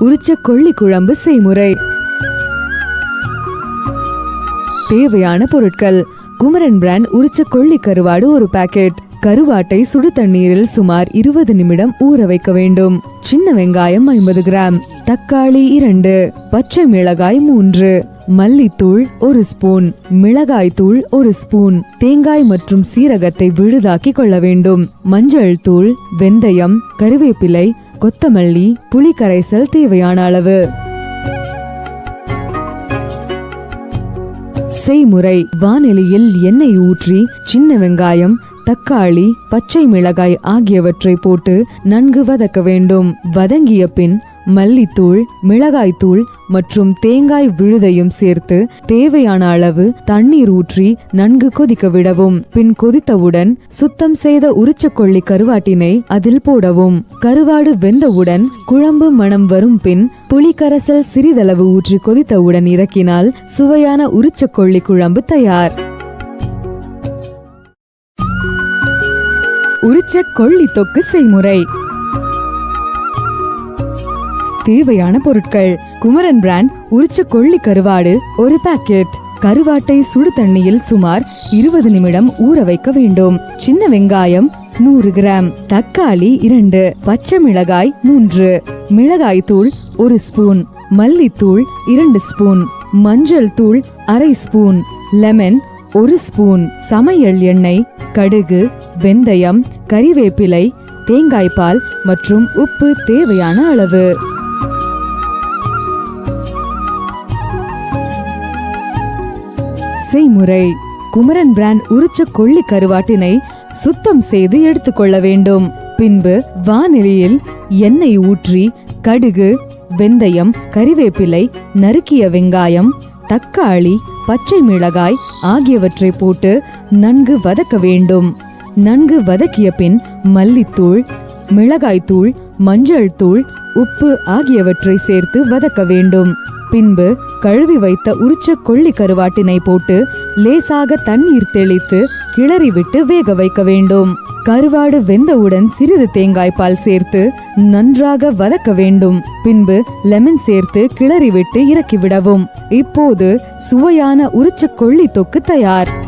உரிச்ச கொள்ளி குழம்பு செய்முறை. தேவையான பொருட்கள். குமரன் பிராண்ட் உரிச்ச கொள்ளி கருவாடு ஒரு பாக்கெட் கருவாட்டை சுடு தண்ணீரில் சுமார் இருபது நிமிடம் ஊற வைக்க வேண்டும். சின்ன வெங்காயம் ஐம்பது கிராம். தக்காளி இரண்டு. பச்சை மிளகாய் மூன்று. மல்லித்தூள் ஒரு ஸ்பூன். மிளகாய் தூள் ஒரு ஸ்பூன். தேங்காய் மற்றும் சீரகத்தை விழுதாக்கி கொள்ள வேண்டும். மஞ்சள் தூள் வெந்தயம் கருவேப்பிலை கொத்தமல்லி புளி கரைசல் தேவையான அளவு. செய்முறை வானிலையில் எண்ணெய் ஊற்றி சின்ன வெங்காயம் தக்காளி பச்சை மிளகாய் ஆகியவற்றை போட்டு நன்கு வதக்க வேண்டும். வதங்கிய பின் மல்லித்தூள் மிளகாய்த்தூள் மற்றும் தேங்காய் விழுதையும் சேர்த்து தேவையான அளவு தண்ணீர் ஊற்றி நன்கு கொதிக்க விடவும். பின் கொதித்தவுடன் சுத்தம் செய்த உரிச்சக்கொள்ளி கருவாட்டினை அதில் போடவும். கருவாடு வெந்தவுடன் குழம்பு மணம் வரும் பின் புளிக்கரசல் சிறிதளவு ஊற்றி கொதித்தவுடன் இறக்கினால் சுவையான உரிச்சக்கொள்ளி குழம்பு தயார். உரிச்ச கொள்ளி தொக்கு செய்முறை. தேவையான பொருட்கள். குமரன் பிராண்ட் உரிச்ச கொள்ளி கருவாடு ஒரு பாக்கெட் கருவாட்டை சுடு தண்ணியில் சுமார் இருபது நிமிடம் ஊற வைக்க வேண்டும். சின்ன வெங்காயம் நூறு கிராம். தக்காளி இரண்டு. பச்சை மிளகாய் மூன்று. மிளகாய் தூள் ஒரு ஸ்பூன். மல்லித்தூள் இரண்டு ஸ்பூன். மஞ்சள் தூள் அரை ஸ்பூன். லெமன் ஒரு ஸ்பூன். சமையல் எண்ணெய் கடுகு வெந்தயம் கறிவேப்பிலை தேங்காய் பால் மற்றும் உப்பு தேவையான அளவு. செய்முறை குமரன் பிராண்ட் உரிச்ச கொள்ளி கருவாட்டினை சுத்தம் செய்து எடுத்துக்கொள்ள வேண்டும். பின்பு வானிலையில் எண்ணெய் ஊற்றி கடுகு வெந்தயம் கறிவேப்பிலை நறுக்கிய வெங்காயம் தக்காளி பச்சை மிளகாய் ஆகியவற்றை போட்டு நன்கு வதக்க வேண்டும். நன்கு வதக்கிய பின் மல்லித்தூள் மிளகாய்த்தூள் மஞ்சள் தூள் உப்பு ஆகியவற்றை சேர்த்து வதக்க வேண்டும். பின்பு கழுவி வைத்த உரிச்ச கொள்ளி கருவாட்டினை போட்டு லேசாக தண்ணீர் தெளித்து கிளறி விட்டு வேக வைக்க வேண்டும். கருவாடு வெந்தவுடன் சிறிது தேங்காய் பால் சேர்த்து நன்றாக வதக்க வேண்டும். பின்பு லெமன் சேர்த்து கிளறி விட்டு இறக்கிவிடவும் இப்போது சுவையான உரிச்ச கொள்ளி தொக்கு தயார்.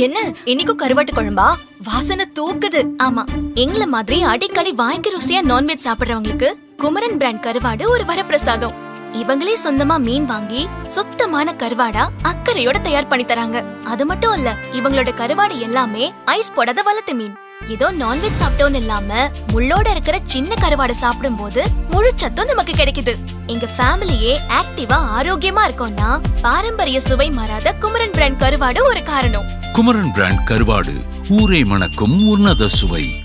என்ன? இன்னைக்கும் கருவாட்டு குழம்பா? வாசனை தூக்குது. ஆமா. எங்கள மாதிரி அடிக்கடி வாய்க்கு ருசியா நான்வெஜ் சாப்பிடுறவங்களுக்கு குமரன் பிராண்ட் கருவாடு ஒரு வரப்பிரசாதம். இவங்களே சொந்தமா மீன் வாங்கி சுத்தமான கருவாடா அக்கறையோட தயார் பண்ணி தராங்க. அது மட்டும் இல்ல இவங்களோட கருவாடு எல்லாமே ஐஸ் போடாத வளர்த்த மீன். ஏதோ நான்வெஜ் சாப்பிட்டோன்னு இல்லாம முள்ளோட இருக்கிற சின்ன கருவாடு சாப்பிடும்போது முழு சத்தும் நமக்கு கிடைக்குது. எங்க ஃபேமிலியே ஆக்டிவா ஆரோக்கியமா இருக்கோம்னா பாரம்பரிய சுவை மாறாத குமரன் பிராண்ட் கருவாடு ஒரு காரணம். குமரன் பிராண்ட் கருவாடு ஊரை மணக்கும் உன்னத சுவை.